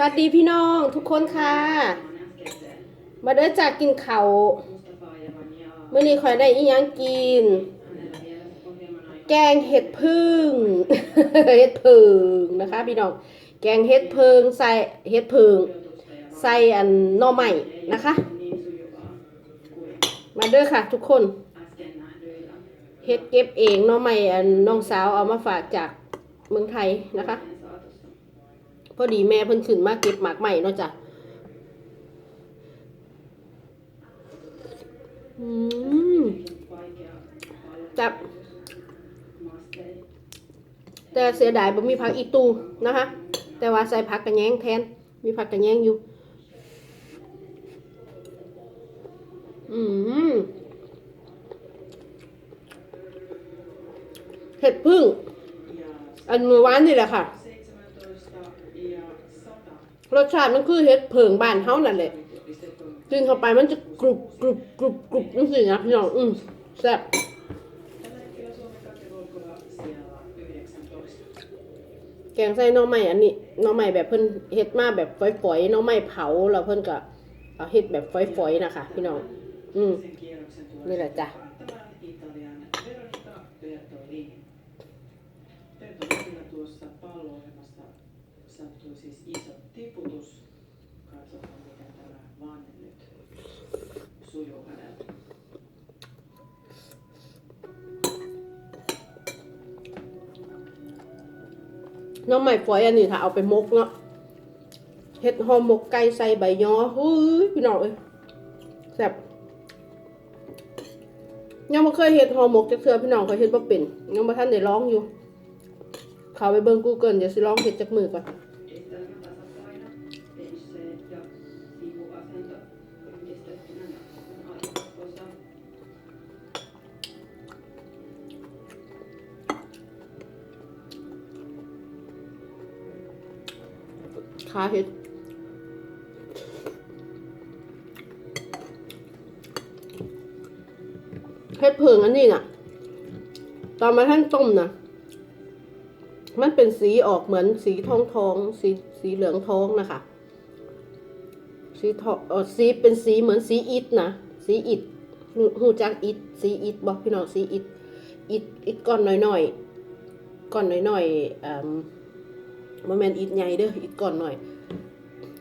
สวัสดีพี่น้องทุกคนค่ะ มาเด้อจากกินเขาเมื่อนี้คอยได้อีหยังกิน แกงเห็ดพึ่งเห็ดพึ่งนะคะพี่น้อง แกงเห็ดพึ่งใส่เห็ดพึ่งใส่อันน่อใหม่นะคะ มาเด้อค่ะ ทุกคนเฮ็ดเก็บเองน่อใหม่อันน้องสาวเอามาฝากจากเมืองไทยนะคะ พอดีแม่เพิ่นขึ้นมาเก็บหมากใหม่เนาะจ้ะอืมจับแต่เสียดายบ่มีผักอีตูนะคะ แต่ว่าใส่ผักกระแยงแทน มีผักกระแยงอยู่ อืมเห็ดพึ่ง อันมือวานนี่แหละค่ะ รสชาติมันคือเห็ดเผิงบ้านเฮานั่นแหละกินเข้าไปมันจะกรุบกรุบกรุบกรุบนั่นสินะพี่น้องอืมแซ่บแกงใส่หน่อไม้อันนี้น่อไม้แบบเพิ่นเฮ็ดมาแบบฝอยๆน่อไม้เผาแล้วเพิ่นก็เอาเฮ็ดแบบฝอยๆนะคะพี่น้องอืมนี่แหละจ้ะ sattui siis iso tiputus. Katsotaan, miten tämä vanne nyt sujuu häneltä. หน้องใหม่ฝอยอันนี้ถ้าเอาไปมกเนาะเฮ็ดห่อหมกไก่ใส่ใบยอเฮ้ยพี่น้องเอ้ยแซ่บยังบ่เคยเฮ็ดห่อหมกจักเทื่อพี่น้องเคยเฮ็ดบ่เป็นยังบ่ทันได้ลองอยู่ เขาไปเบิ่ง Google เดี๋ยวสิลองเฮ็ดจักมือก่อน ขาเฮ็ดเฮ็ดเพิงอันนี้น่ะ ตอนมาท่านต้มนะมันเป็นสีออกเหมือนสีทองทองสีสีเหลืองทองนะคะ สีทองเออสีเป็นสีเหมือนสีอิฐนะสีอิฐหูหูจักอิฐสีอิฐบอกพี่น้องสีอิฐอิฐอิฐก้อนน้อยๆก้อนน้อยๆอ่า มันแมนอิฐใหญ่เด้ออิฐก้อนหน่อย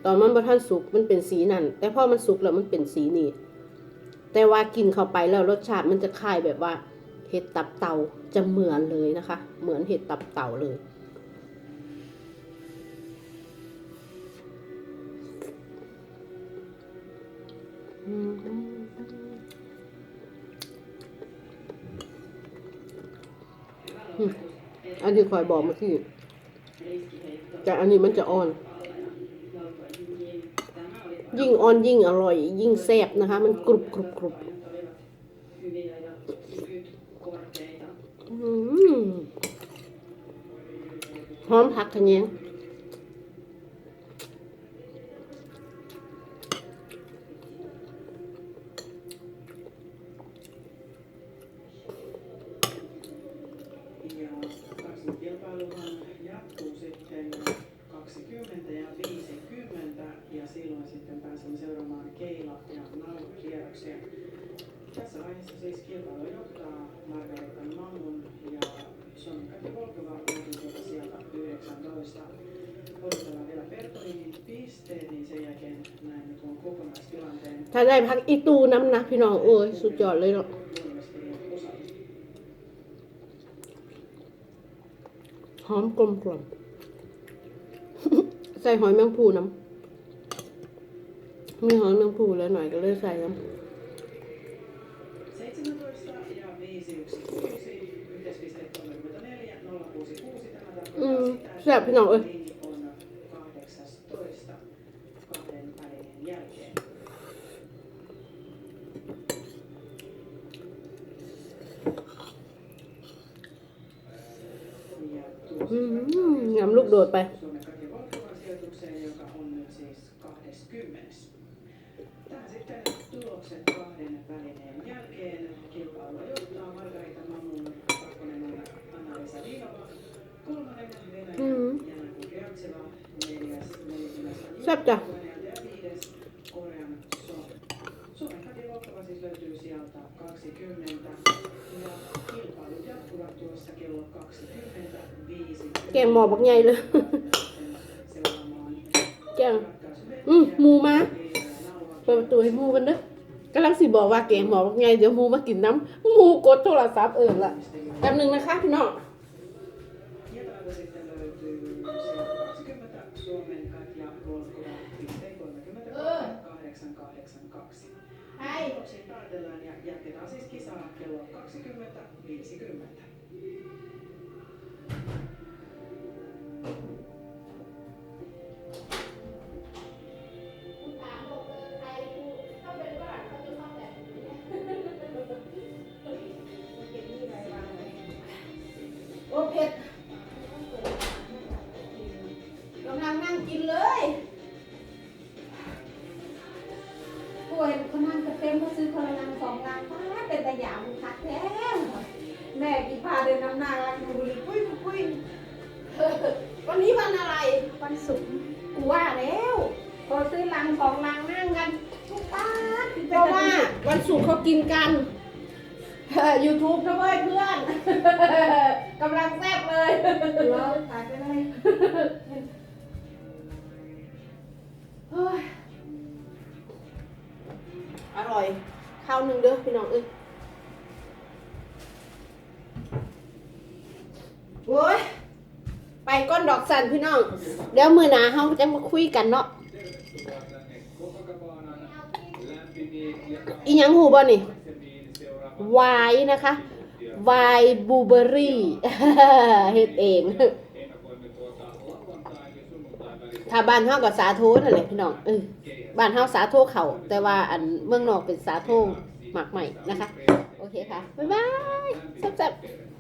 ตอนมันบ่ทันสุกมันเป็นสีนั่น แต่พอมันสุกแล้วมันเป็นสีนี่แต่ว่ากินเข้าไปแล้วรสชาติมันจะคล้ายแบบว่า เห็ดตับเต่าจะเหมือนเลยนะคะ เหมือนเห็ดตับเต่าเลยอันที่คอยบอกเมื่อกี้ แต่อันนี้มันจะอ่อน ยิ่งอ่อนยิ่งอร่อย ยิ่งแซ่บนะคะ มันกรุบกรุบกรุบหอมผักขะแยง Ja kaksinokilpailuhan jatkuu sitten 20 ja 50 ja silloin sitten pääsemme seuraamaan keila- ja naulukierroksia. Tässä vaiheessa siis kilpailu johtaa Margareta Mammun ja Sonikati Volkova löytyy tuolta sieltä 19. Odotellaan vielä Bertolinin pisteet, niin sen jälkeen näemme tuon kokonaistilanteen ถ้าได้พักอีตูน้ำนะพี่น้องโอ้ยสุดยอดเลยเนาะ luonnostelun osalta. หอมกลมกล่อมใใส่หอยแมงภูน้ำมีหอยแมงภูแล้วหน่อยก็เลยใส่น้ำอืมแซ่บพี่น้องเอ้ยยำลูกโดดไป tulokseen, joka on nyt siis 20. Tähän sitten tulokset kahden välineen jälkeen. Kilpailua johtaa Margarita Mamun, kakkonen on Anna-Liisa Viilova, kolmannen Venäjä mm. Jana Kukertseva, neljäs Melikylässä Sapta. ja viides Korean So. Suomen katiluokkava siis löytyy sieltä 20 ja kilpailut jatkuvat tuossa kello 20.50. Kèm mò luôn. มหมูมาเปิดประตูให้หมูกันเด้อกำลังสิบอกว่าแกงหมอบักใหญ่เดี๋ยวหมูมากินน้ำหมูกดโทรศัพท์เอิญละแป๊บหนึงนะคะพี่น้อง Ja täältä sitten löytyy sieltä 20 Suomen Katja Ruotkova piste 3882. ใช่ Tuloksiin päätellään ja jatketaan siis kisaa kello 20.50. ป่วยเขานั่งกระเต็มเขาซื้อคนละลังสองลังป้าเป็นตะหยามคักแท้แม่กี่พาเดินน้ำหน้าลังดูเลยปุ้ยปุ้ยวันนี้วันอะไรวันศุกร์กูว่าแล้วพอซื้อลังสองลังนั่งกันทุกป้าเพราะว่าวันศุกร์เขากินกันยูทูบนะเว้ยเพื่อนกำลังแซ่บเลยเราถ่ายไปเลย อร่อยข้าวหนึ่งเด้อพี่น้องเอ้ยโอ้ยไปก้อนดอกสันพี่น้อง เดี๋ยวมือหนาเขาจะมาคุยกันเนาะอีหยังหูบ่นี่ไวน์นะคะไวน์บลูเบอรี่เฮ็ดเอง ถ้าบ้านเฮาก็สาโทนั่นแหละพี่น้องเออบ้านเฮาสาโทเขาแต่ว่าอันเมืองนอกเป็นสาโทหมักใหม่นะคะ โอเคค่ะ บ๊ายบายแซ่บๆ